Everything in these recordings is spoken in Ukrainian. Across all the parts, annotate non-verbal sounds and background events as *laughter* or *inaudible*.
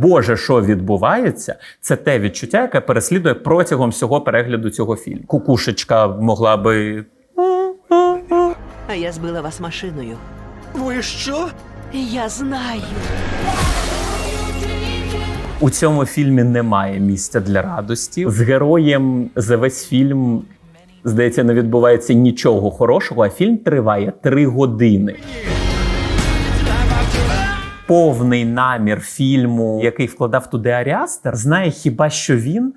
Боже, що відбувається, це те відчуття, яке переслідує протягом всього перегляду цього фільму. Кукушечка могла би. А я збила вас машиною. Ви що? Я знаю. У цьому фільмі немає місця для радості. З героєм за весь фільм, здається, не відбувається нічого хорошого, а фільм триває три години. Повний намір фільму, який вкладав туди Аріастер, знає хіба що він,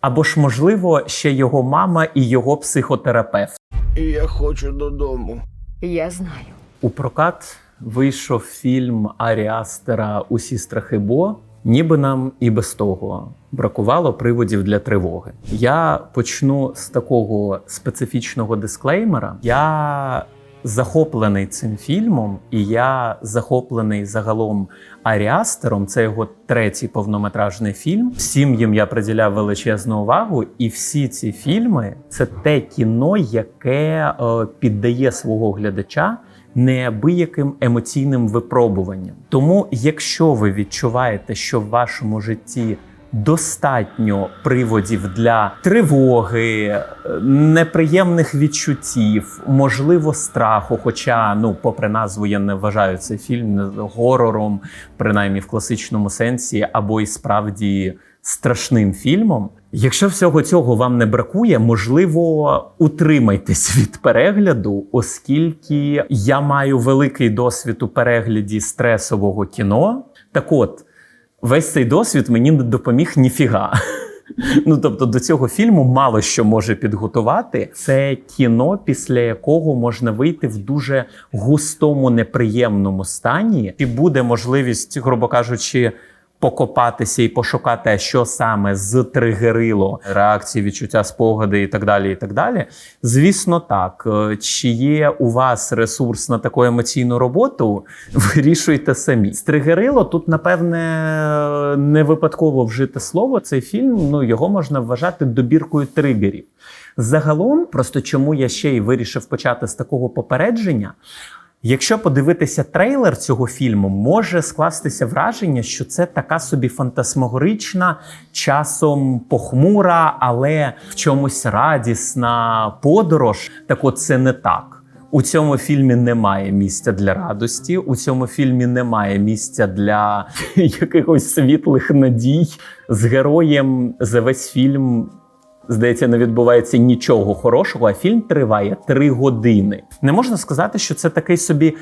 або ж, можливо, ще його мама і його психотерапевт. Я хочу додому. Я знаю. У прокат вийшов фільм Аріастера Усі страхи Бо. Ніби нам і без того бракувало приводів для тривоги. Я почну з такого специфічного дисклеймера. Я захоплений цим фільмом, і я захоплений загалом Аріастером. Це його третій повнометражний фільм. Всім їм я приділяв величезну увагу, і всі ці фільми це те кіно, яке е, піддає свого глядача неабияким емоційним випробуванням. Тому, якщо ви відчуваєте, що в вашому житті достатньо приводів для тривоги, е, неприємних відчуттів, можливо, страху. Хоча, ну, попри назву, я не вважаю цей фільм горором, принаймні в класичному сенсі, або і справді страшним фільмом. Якщо всього цього вам не бракує, можливо, утримайтесь від перегляду, оскільки я маю великий досвід у перегляді стресового кіно. Так от, весь цей досвід мені не допоміг ніфіга. *laughs* Ну, тобто, до цього фільму мало що може підготувати. Це кіно, після якого можна вийти в дуже густому, неприємному стані. І буде можливість, грубо кажучи, покопатися і пошукати, що саме зтригерило реакції, відчуття, спогади і так далі. І так далі. Звісно, так. Е, Чи є у вас ресурс на таку емоційну роботу, *laughs* вирішуйте самі. Стригерило тут, напевне, не випадково вжите слово. Цей фільм ну його можна вважати добіркою тригерів. Загалом, просто чому я ще й вирішив почати з такого попередження. Якщо подивитися трейлер цього фільму, може скластися враження, що це така собі фантасмагорична, часом похмура, але в чомусь радісна подорож. Так от це не так. У цьому фільмі немає місця для радості. У цьому фільмі немає місця для *laughs* якихось світлих надій. З героєм за весь фільм здається, не відбувається нічого хорошого, а фільм триває три години. Не можна сказати, що це такий собі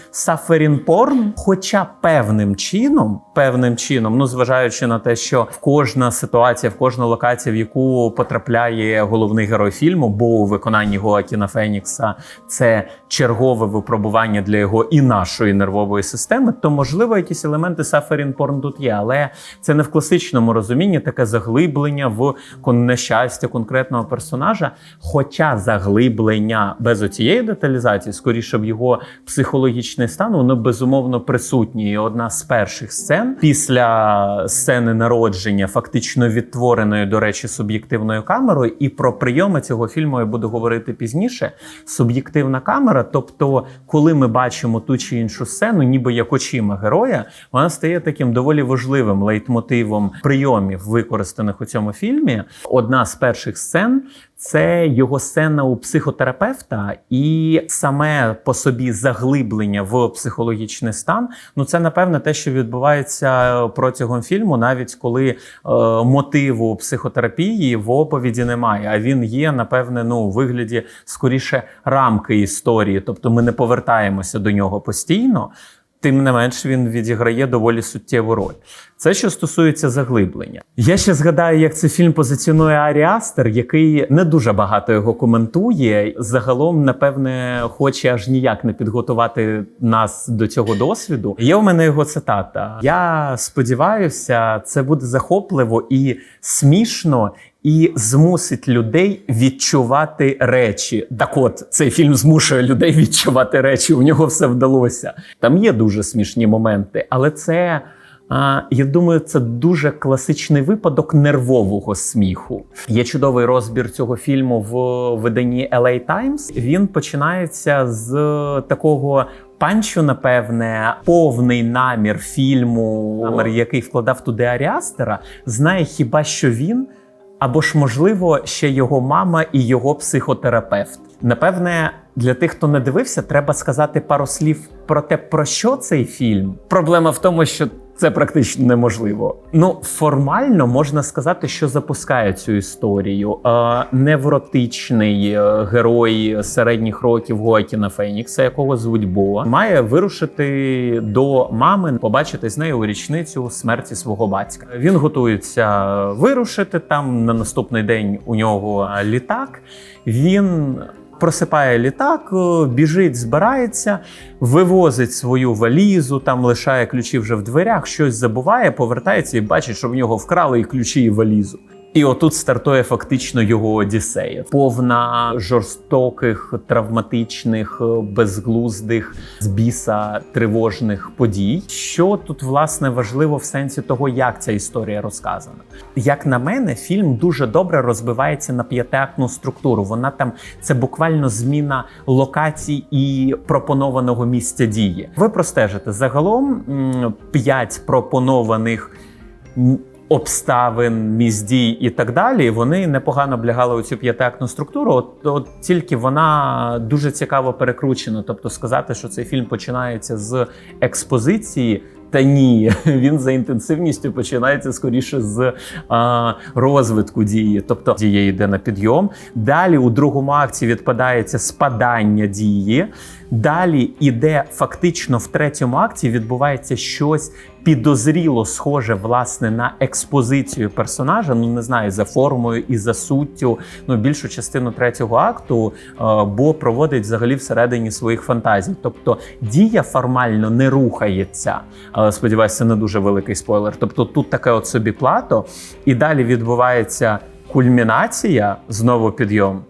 porn, хоча певним чином, певним чином, ну зважаючи на те, що в кожна ситуація, в кожна локація, в яку потрапляє головний герой фільму, бо у виконанні Гоакіна Фенікса це чергове випробування для його і нашої нервової системи, то можливо якісь елементи porn тут є, але це не в класичному розумінні таке заглиблення в нещастя конкретного персонажа. Хоча заглиблення без оцієї деталізації, скоріше в його психологічний стан, воно безумовно присутнє. І одна з перших сцен після сцени народження, фактично відтвореної, до речі, суб'єктивною камерою. І про прийоми цього фільму я буду говорити пізніше. Суб'єктивна камера, тобто, коли ми бачимо ту чи іншу сцену, ніби як очима героя, вона стає таким доволі важливим лейтмотивом прийомів, використаних у цьому фільмі. Одна з перших сцен це його сцена у психотерапевта, і саме по собі заглиблення в психологічний стан. Ну це напевне те, що відбувається протягом фільму, навіть коли е, мотиву психотерапії в оповіді немає. А він є, напевне, ну у вигляді скоріше рамки історії, тобто ми не повертаємося до нього постійно. Тим не менш, він відіграє доволі суттєву роль. Це що стосується заглиблення. Я ще згадаю, як цей фільм позиціонує Арі Астер, який не дуже багато його коментує. Загалом, напевне, хоче аж ніяк не підготувати нас до цього досвіду. Є у мене його цитата. Я сподіваюся, це буде захопливо і смішно. І змусить людей відчувати речі. Так от цей фільм змушує людей *laughs* відчувати речі. У нього все вдалося. Там є дуже смішні моменти, але це. А, я думаю, це дуже класичний випадок нервового сміху. Є чудовий розбір цього фільму в виданні LA Times. Він починається з такого панчу, напевне, повний намір фільму, намір, який вкладав туди Аріастера, знає хіба що він, або ж, можливо, ще його мама і його психотерапевт. Напевне, для тих, хто не дивився, треба сказати пару слів про те, про що цей фільм. Проблема в тому, що це практично неможливо. Ну, формально можна сказати, що запускає цю історію. Е, невротичний е, герой середніх років Гоакіна Фенікса, якого звуть Бо, має вирушити до мами, побачити з нею у річницю смерті свого батька. Він готується вирушити там. На наступний день у нього літак. Він просипає літак, е, біжить, збирається, вивозить свою валізу, там лишає ключі вже в дверях, щось забуває, повертається і бачить, що в нього вкрали і ключі, і валізу. І отут стартує фактично його Одіссея, повна жорстоких, травматичних, е, безглуздих з біса тривожних подій. Що тут власне важливо в сенсі того, як ця історія розказана? Як на мене, фільм дуже добре розбивається на п'ятиактну структуру. Вона там це буквально зміна локацій і пропонованого місця дії. Ви простежите загалом п'ять пропонованих. Обставин, місць дій і так далі, вони непогано облягали у цю п'ятиактну структуру. От, от тільки вона дуже цікаво перекручена. Тобто, сказати, що цей фільм починається з експозиції. Та ні, *laughs* він за інтенсивністю починається скоріше з а, розвитку дії. Тобто дія йде на підйом. Далі у другому акті відпадається спадання дії. Далі іде фактично в третьому акті відбувається щось підозріло схоже власне на експозицію персонажа. Ну не знаю за формою і за суттю. Ну більшу частину третього акту е, Бо проводить взагалі всередині своїх фантазій. Тобто дія формально не рухається. Але сподіваюся, не дуже великий спойлер. Тобто тут таке от собі плато, і далі відбувається кульмінація, знову підйом.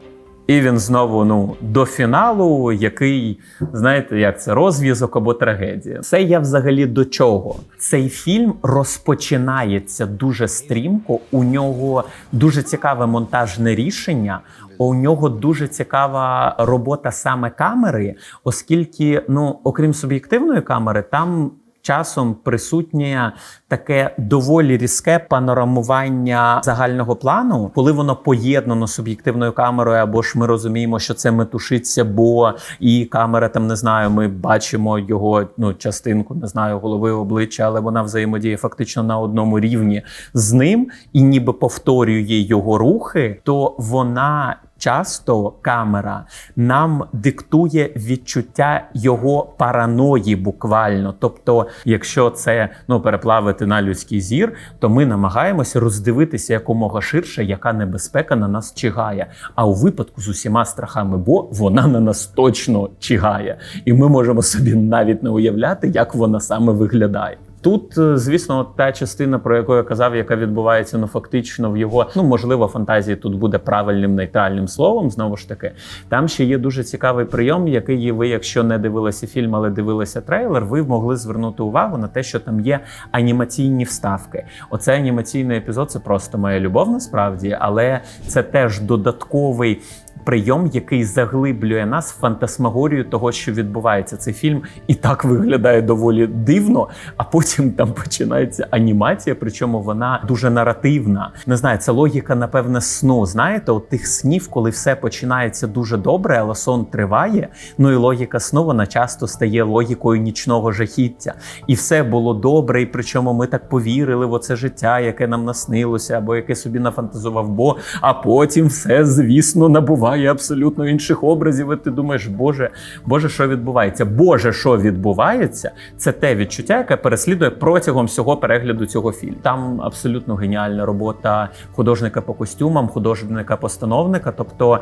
І він знову ну до фіналу, який знаєте, як це розв'язок або трагедія. Це я взагалі до чого? Цей фільм розпочинається дуже стрімко. У нього дуже цікаве монтажне рішення. У нього дуже цікава робота саме камери, оскільки, ну окрім суб'єктивної камери, там часом присутнє таке доволі різке панорамування загального плану, коли воно поєднано з суб'єктивною камерою, або ж ми розуміємо, що це метушиться, бо і камера там не знаю. Ми бачимо його ну частинку, не знаю, голови обличчя, але вона взаємодіє фактично на одному рівні з ним і ніби повторює його рухи, то вона. Часто камера нам диктує відчуття його параної, буквально. Тобто, якщо це ну переплавити на людський зір, то ми намагаємося роздивитися якомога ширше, яка небезпека на нас чигає. А у випадку з усіма страхами, бо вона на нас точно чигає, і ми можемо собі навіть не уявляти, як вона саме виглядає. Тут, е, звісно, та частина, про яку я казав, яка відбувається ну фактично в його, ну можливо, фантазії тут буде правильним нейтральним словом. Знову ж таки, там ще є дуже цікавий прийом, який ви, якщо не дивилися фільм, але дивилися трейлер, ви могли звернути увагу на те, що там є анімаційні вставки. Оцей анімаційний епізод це просто моя любов, насправді, але це теж додатковий. Прийом, який заглиблює нас в фантасмагорію того, що відбувається. Цей фільм і так виглядає доволі дивно, а потім там починається анімація, причому вона дуже наративна. Не знаю, це логіка, напевне, сну. Знаєте, от тих снів, коли все починається дуже добре, але сон триває. Ну і логіка сну вона часто стає логікою нічного жахіття. І все було добре, і причому ми так повірили в оце життя, яке нам наснилося, або яке собі нафантазував Бо, а потім все, звісно, набуває абсолютно інших образів. І ти думаєш, Боже, Боже, що відбувається? Боже, що відбувається? Це те відчуття, яке переслідує протягом всього перегляду цього фільму. Там абсолютно геніальна робота художника по костюмам, художника-постановника. Тобто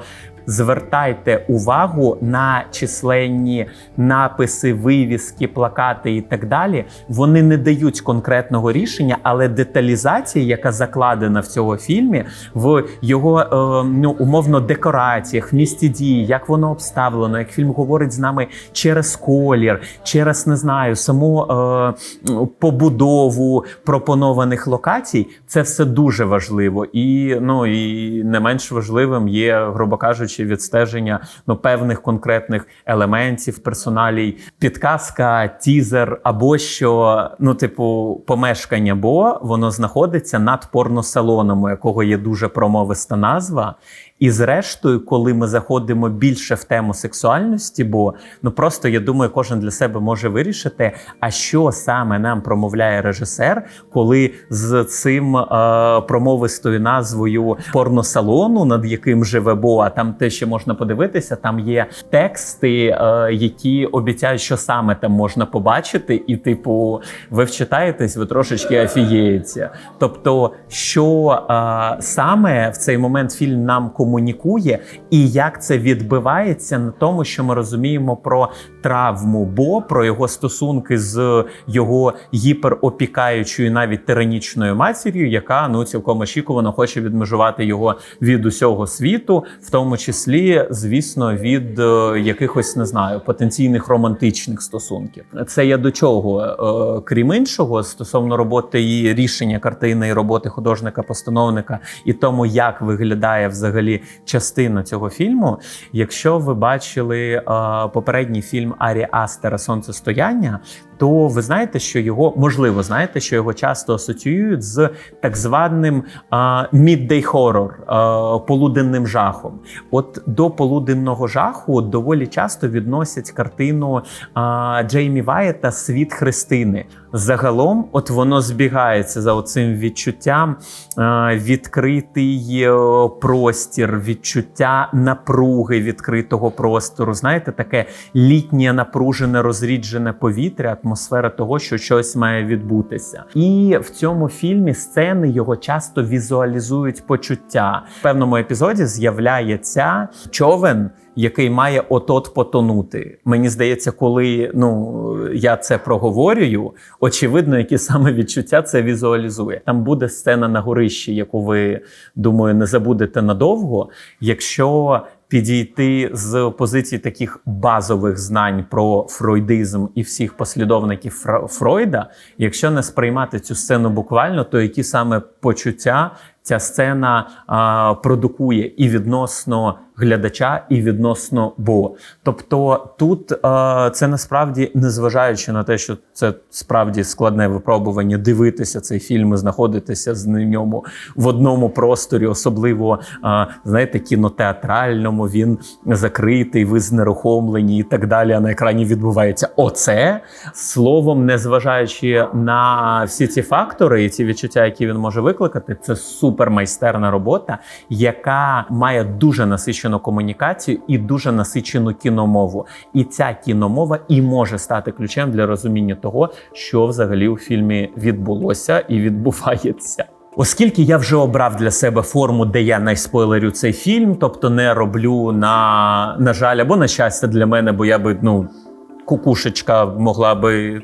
звертайте увагу на численні написи, вивіски, плакати і так далі. Вони не дають конкретного рішення, але деталізація, яка закладена в цьому фільмі, в його е, ну умовно декорації локаціях, в місті дії, як воно обставлено, як фільм говорить з нами через колір, через не знаю, саму е, побудову пропонованих локацій, це все дуже важливо. І ну і не менш важливим є, грубо кажучи, відстеження ну певних конкретних елементів, персоналій, підказка, тізер або що, ну, типу, помешкання, бо воно знаходиться над порносалоном, у якого є дуже промовиста назва. І зрештою, коли ми заходимо більше в тему сексуальності, бо ну просто я думаю, кожен для себе може вирішити, а що саме нам промовляє режисер, коли з цим е, промовистою назвою порносалону, над яким живе Бо, а там те, що можна подивитися, там є тексти, е, які обіцяють, що саме там можна побачити, і, типу, ви вчитаєтесь, ви трошечки афієєте. Тобто, що е, саме в цей момент фільм нам комунікує, і як це відбивається на тому, що ми розуміємо про травму, бо про його стосунки з його гіперопікаючою, навіть тиранічною матір'ю, яка ну цілком очікувано хоче відмежувати його від усього світу, в тому числі, звісно, від е, якихось не знаю потенційних романтичних стосунків. Це я до чого, Е, крім іншого, стосовно роботи і рішення картини і роботи художника-постановника, і тому, як виглядає взагалі частина цього фільму. Якщо ви бачили е, попередній фільм Арі Астера Сонцестояння, то ви знаєте, що його можливо знаєте, що його часто асоціюють з так званим midday horror, полуденним жахом. От до полуденного жаху доволі часто відносять картину а, Джеймі Ваєта Світ Христини. Загалом, от воно збігається за оцим відчуттям відкритий е, простір, відчуття напруги відкритого простору. Знаєте, таке літнє напружене, розріджене повітря, атмосфера того, що щось має відбутися. І в цьому фільмі сцени його часто візуалізують почуття. В певному епізоді з'являється човен. Який має от-от потонути. Мені здається, коли ну я це проговорюю, очевидно, які саме відчуття це візуалізує. Там буде сцена на горищі, яку ви думаю не забудете надовго. Якщо підійти з позиції таких базових знань про фройдизм і всіх послідовників Фройда, якщо не сприймати цю сцену буквально, то які саме почуття ця сцена а, продукує і відносно глядача, і відносно Бо. Тобто тут а, це насправді, незважаючи на те, що це справді складне випробування, дивитися цей фільм і знаходитися з ньому в одному просторі, особливо а, знаєте, кінотеатральному, він закритий, ви знерухомлені і так далі. А на екрані відбувається оце словом, незважаючи на всі ці фактори і ці відчуття, які він може викликати, це супермайстерна робота, яка має дуже насичену комунікацію і дуже насичену кіномову. І ця кіномова і може стати ключем для розуміння того, що взагалі у фільмі відбулося і відбувається. Оскільки я вже обрав для себе форму, де я не спойлерю цей фільм, тобто не роблю на, на жаль, або на щастя для мене, бо я би ну кукушечка могла би.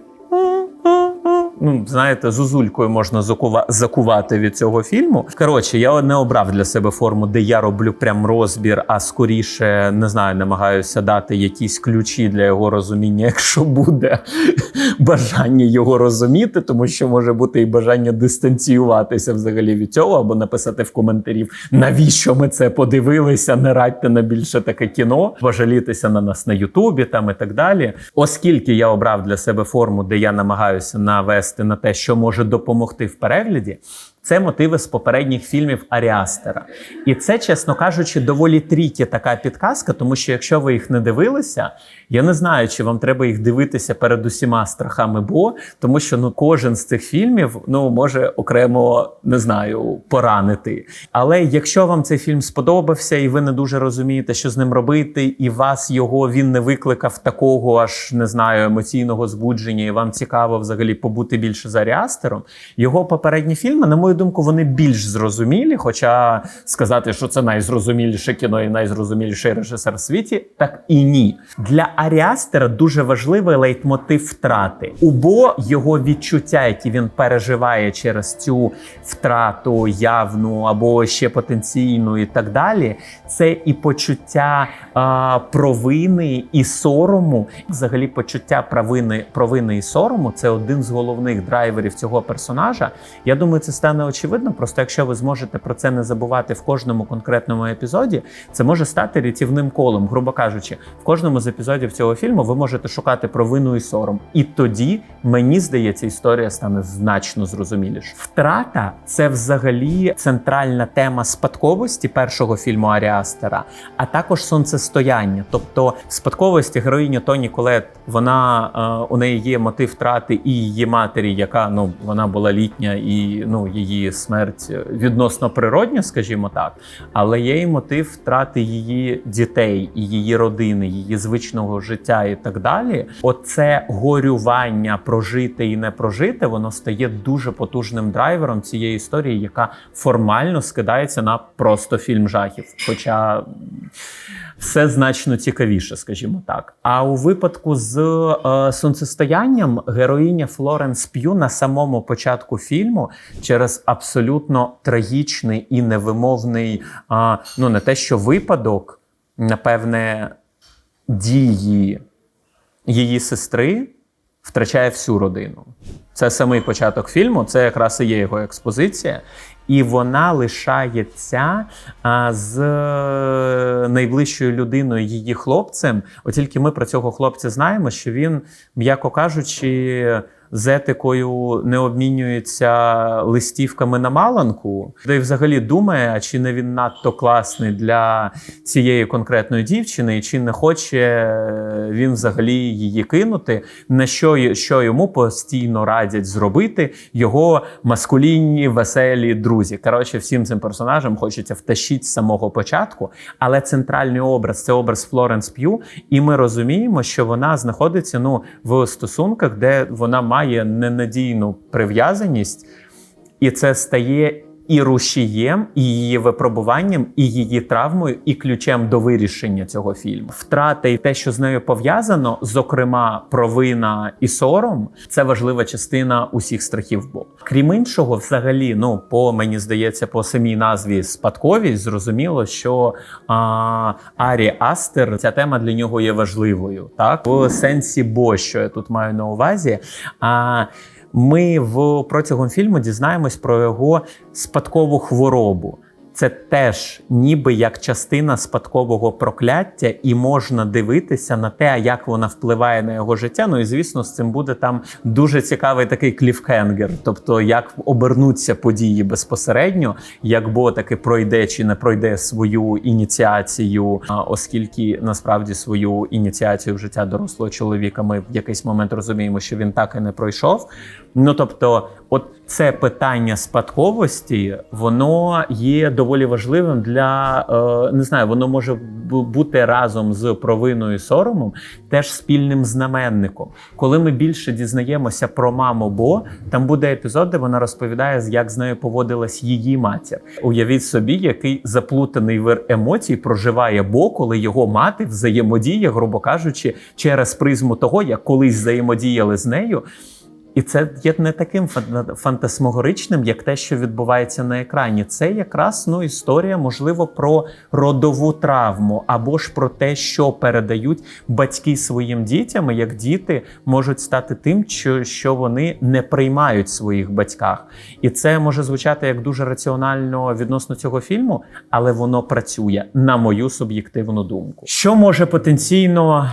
Ну, знаєте, зузулькою можна закува- закувати від цього фільму. Коротше, я не обрав для себе форму, де я роблю прям розбір, а скоріше не знаю, намагаюся дати якісь ключі для його розуміння, *laughs* якщо буде *laughs* бажання його розуміти, тому що може бути і бажання дистанціюватися взагалі від цього, або написати в коментарів, навіщо ми це подивилися, не радьте на більше таке кіно, пожалітися на нас на Ютубі там і так далі. Оскільки я обрав для себе форму, де я намагаюся навести на те, що може допомогти в перегляді. Це мотиви з попередніх фільмів Аріастера. І це, чесно кажучи, доволі трікі така підказка, тому що якщо ви їх не дивилися, я не знаю, чи вам треба їх дивитися перед усіма страхами, бо тому що ну кожен з цих фільмів ну може окремо не знаю поранити. Але якщо вам цей фільм сподобався, і ви не дуже розумієте, що з ним робити, і вас його він не викликав такого аж не знаю емоційного збудження, і вам цікаво взагалі побути більше за Аріастером, його попередні фільми, на мою мою думку, вони більш зрозумілі. Хоча сказати, що це найзрозуміліше кіно і найзрозуміліший режисер в світі, так і ні. Для Аріастера дуже важливий лейтмотив втрати. Убо його відчуття, які він переживає через цю втрату явну або ще потенційну, і так далі. Це і почуття а, провини і сорому. Взагалі, почуття провини, провини і сорому це один з головних драйверів цього персонажа. Я думаю, це стане очевидно. Просто якщо ви зможете про це не забувати в кожному конкретному епізоді, це може стати рятівним колом. Грубо кажучи, в кожному з епізодів цього фільму ви можете шукати провину і сором. І тоді мені здається, історія стане значно зрозуміліше. Втрата це взагалі центральна тема спадковості першого фільму Аріастера, а також сонцестояння. Тобто спадковості героїня Тоні Колет, вона е, у неї є мотив втрати і її матері, яка ну вона була літня, і ну її смерть відносно природня, скажімо так. Але є і мотив втрати її дітей, і її родини, її звичного життя і так далі. Оце горювання прожити і не прожити, воно стає дуже потужним драйвером цієї історії, яка формально скидається на просто фільм жахів. Хоча все значно цікавіше, скажімо так. А у випадку з е, сонцестоянням героїня Флоренс П'ю на самому початку фільму через абсолютно трагічний і невимовний, е, ну не те, що випадок, напевне, дії її сестри втрачає всю родину. Це самий початок фільму, це якраз і є його експозиція. І вона лишається а, з е, найближчою людиною, її хлопцем. От тільки ми про цього хлопця знаємо, що він, м'яко кажучи, з етикою не обмінюється листівками на маланку, де взагалі думає, чи не він надто класний для цієї конкретної дівчини, і чи не хоче він взагалі її кинути, на що, що йому постійно радять зробити його маскулінні, веселі друзі. Коротше, всім цим персонажам хочеться втащити з самого початку, але центральний образ це образ Флоренс П'ю, і ми розуміємо, що вона знаходиться ну, в стосунках, де вона має ненадійну прив'язаність, і це стає і рушієм, і її випробуванням, і її травмою, і ключем до вирішення цього фільму. Втрата і те, що з нею пов'язано, зокрема, провина і сором, це важлива частина усіх страхів Бо. Крім іншого, взагалі, ну по мені здається, по самій назві спадковість, зрозуміло, що а, Арі Астер ця тема для нього є важливою, так в сенсі бо, що я тут маю на увазі. А ми в протягом фільму дізнаємось про його спадкову хворобу. Це теж ніби як частина спадкового прокляття, і можна дивитися на те, як вона впливає на його життя. Ну і звісно, з цим буде там дуже цікавий такий кліфхенгер, тобто як обернуться події безпосередньо, як Бо таки пройде чи не пройде свою ініціацію, оскільки насправді свою ініціацію в життя дорослого чоловіка ми в якийсь момент розуміємо, що він так і не пройшов. Ну тобто, от це питання спадковості, воно є доволі важливим для е, не знаю, воно може бути разом з провиною і соромом, теж спільним знаменником. Коли ми більше дізнаємося про маму, Бо там буде епізод, де вона розповідає, як з нею поводилась її матір. Уявіть собі, який заплутаний вир емоцій проживає Бо, коли його мати взаємодіє, грубо кажучи, через призму того, як колись взаємодіяли з нею. І це є не таким фан- фантасмагоричним, як те, що відбувається на екрані. Це якраз ну історія, можливо, про родову травму, або ж про те, що передають батьки своїм дітям, як діти можуть стати тим, що вони не приймають в своїх батьках. І це може звучати як дуже раціонально відносно цього фільму, але воно працює на мою суб'єктивну думку. Що може потенційно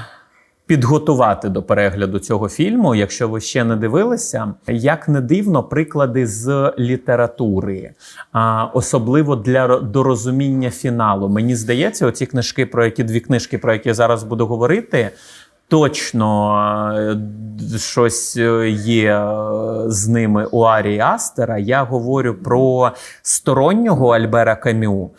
підготувати до перегляду цього фільму, якщо ви ще не дивилися, як не дивно, приклади з літератури, а, особливо для ро- до розуміння фіналу. Мені здається, оці книжки, про які дві книжки, про які я зараз буду говорити. Точно е, щось е, є е, з ними у Арії Астера. Я говорю про стороннього Альбера Камю.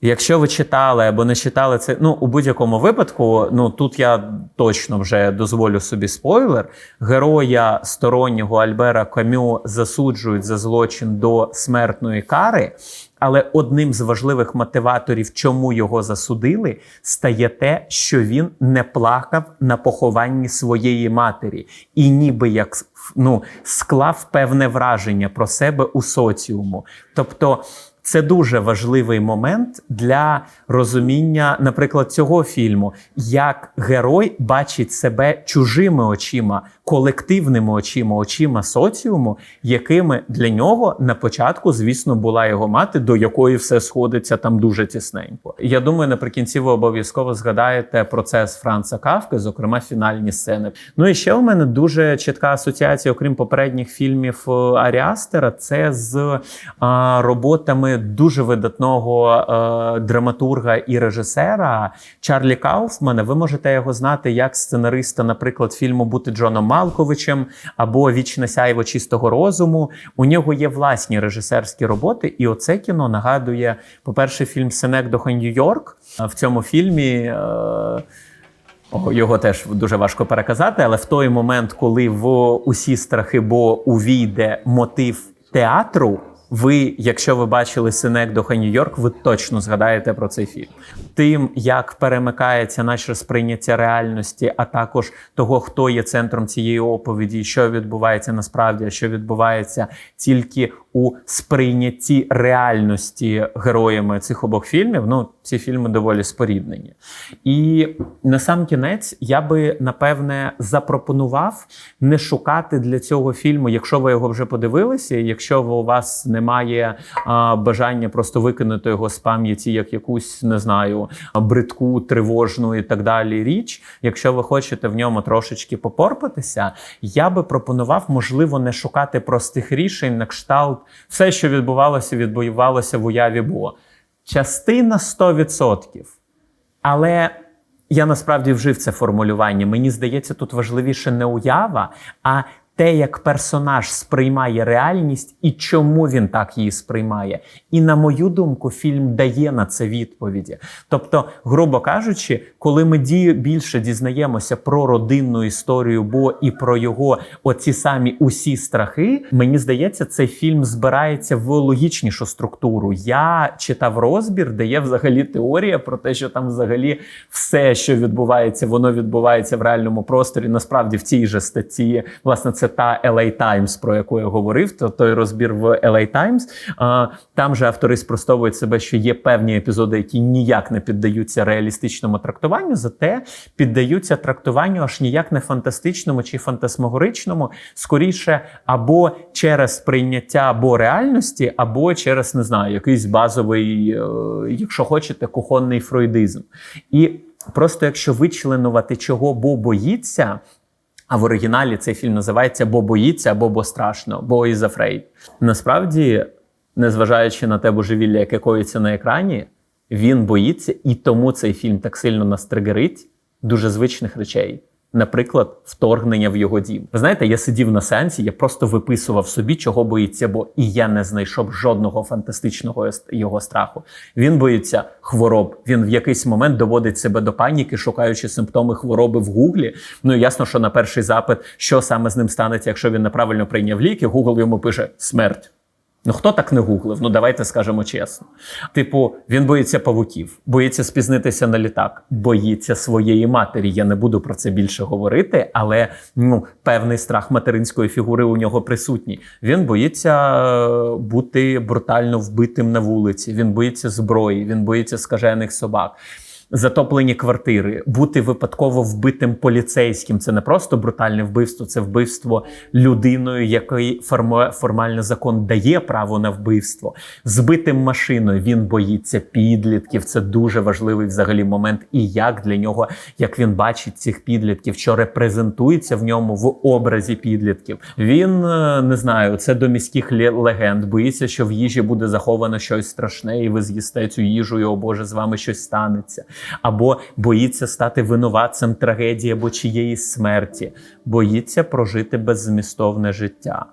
Якщо ви читали або не читали це, ну у будь-якому випадку, ну тут я точно вже дозволю собі спойлер. Героя стороннього Альбера Камю засуджують за злочин до смертної кари. Але одним з важливих мотиваторів, чому його засудили, стає те, що він не плакав на похованні своєї матері, і ніби як ну, склав певне враження про себе у соціуму. Тобто. Це дуже важливий момент для розуміння, наприклад, цього фільму, як герой бачить себе чужими очима, колективними очима, очима соціуму, якими для нього на початку, звісно, була його мати, до якої все сходиться там дуже тісненько. Я думаю, наприкінці ви обов'язково згадаєте процес Франца Кавки, зокрема фінальні сцени. Ну і ще у мене дуже чітка асоціація, окрім попередніх фільмів е, Аріастера, це з а, роботами дуже видатного е, драматурга і режисера Чарлі Кауфмана. Ви можете його знати як сценариста, наприклад, фільму Бути Джоном Малковичем або Вічне сяйво чистого розуму. У нього є власні режисерські роботи, і оце кіно нагадує, по-перше, фільм Сенекдоха Нью-Йорк. В цьому фільмі. Е, Його теж дуже важко переказати, але в той момент, коли в усі страхи бо увійде мотив театру, ви, якщо ви бачили Синекдоха Нью-Йорк, ви точно згадаєте про цей фільм. Тим, як перемикається наше сприйняття реальності, а також того, хто є центром цієї оповіді, що відбувається насправді, що відбувається тільки у сприйнятті реальності героями цих обох фільмів. Ну, ці фільми доволі споріднені. І на сам кінець я би напевне запропонував не шукати для цього фільму, якщо ви його вже подивилися, якщо у вас немає а, бажання просто викинути його з пам'яті як якусь, не знаю, бридку, тривожну і так далі річ. Якщо ви хочете в ньому трошечки попорпатися, я би пропонував, можливо, не шукати простих рішень на кшталт все, що відбувалося, відбувалося в уяві Бо. Частина 100%. Але я насправді вжив це формулювання. Мені здається, тут важливіше не уява, а те, як персонаж сприймає реальність і чому він так її сприймає. І на мою думку, фільм дає на це відповіді. Тобто, грубо кажучи, коли ми більше дізнаємося про родинну історію Бо і про його оці самі усі страхи, мені здається, цей фільм збирається в логічнішу структуру. Я читав розбір, де є взагалі теорія про те, що там взагалі все, що відбувається, воно відбувається в реальному просторі. Насправді в цій же статті, власне, це та LA Times, про яку я говорив, то той розбір в LA Times. Там же автори спростовують себе, що є певні епізоди, які ніяк не піддаються реалістичному трактуванню, зате піддаються трактуванню аж ніяк не фантастичному чи фантасмагоричному, скоріше або через прийняття або реальності, або через не знаю, якийсь базовий, е, якщо хочете, кухонний фройдизм. І просто якщо вичленувати, чого Бо боїться. А в оригіналі цей фільм називається Бо боїться або Бо страшно, бо is afraid. Насправді, незважаючи на те божевілля, яке коїться на екрані, він боїться, і тому цей фільм так сильно нас тригерить дуже звичних речей. Наприклад, вторгнення в його дім. Ви знаєте, я сидів на сеансі, я просто виписував собі, чого боїться, бо і я не знайшов жодного фантастичного його страху. Він боїться хвороб. Він в якийсь момент доводить себе до паніки, шукаючи симптоми хвороби в Гуглі. Ну ясно, що на перший запит, що саме з ним станеться, якщо він неправильно прийняв ліки, Google йому пише смерть. Ну хто так не гуглив? Ну давайте скажемо чесно. Типу, він боїться павуків, боїться спізнитися на літак, боїться своєї матері. Я не буду про це більше говорити, але ну певний страх материнської фігури у нього присутній. Він боїться е, бути брутально вбитим на вулиці. Він боїться зброї, він боїться скажених собак. Затоплені квартири, бути випадково вбитим поліцейським. Це не просто брутальне вбивство, це вбивство людиною, форму- формально закон дає право на вбивство. Збитим машиною він боїться підлітків. Це дуже важливий взагалі момент. І як для нього, як він бачить цих підлітків, що репрезентується в ньому в образі підлітків. Він е, не знаю, це до міських ле- легенд. Боїться, що в їжі буде заховано щось страшне, і ви з'їсте цю їжу, і о Боже, з вами щось станеться або боїться стати винуватцем трагедії або чиєїсь смерті, боїться прожити беззмістовне життя.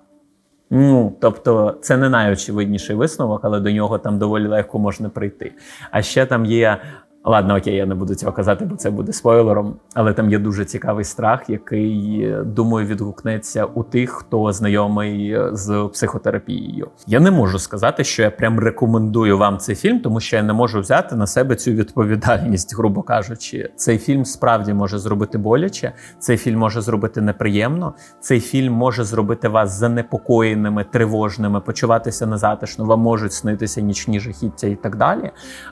Ну, тобто, це не найочевидніший висновок, але до нього там доволі легко можна прийти. А ще там є. Ладно, окей, я не буду цього казати, бо це буде спойлером. Але там є дуже цікавий страх, який, думаю, відгукнеться у тих, хто знайомий з психотерапією. Я не можу сказати, що я прям рекомендую вам цей фільм, тому що я не можу взяти на себе цю відповідальність, грубо кажучи. Цей фільм справді може зробити боляче, цей фільм може зробити неприємно. Цей фільм може зробити вас занепокоєними, тривожними, почуватися незатишно, вам можуть снитися нічні жахіття і так далі.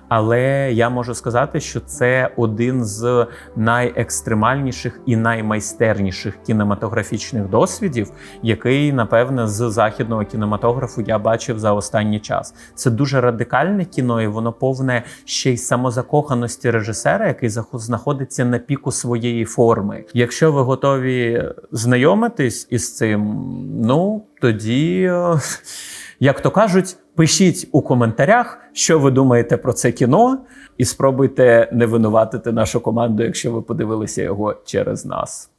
Але я можу сказати, що це один з найекстремальніших і наймайстерніших кінематографічних досвідів, який, напевне, з західного кінематографу я бачив за останній час. Це дуже радикальне кіно, і воно повне ще й самозакоханості режисера, який знаходиться на піку своєї форми. Якщо ви готові знайомитись із цим, ну тоді. Як то кажуть, пишіть у коментарях, що ви думаєте про це кіно, і спробуйте не винуватити нашу команду, якщо ви подивилися його через нас.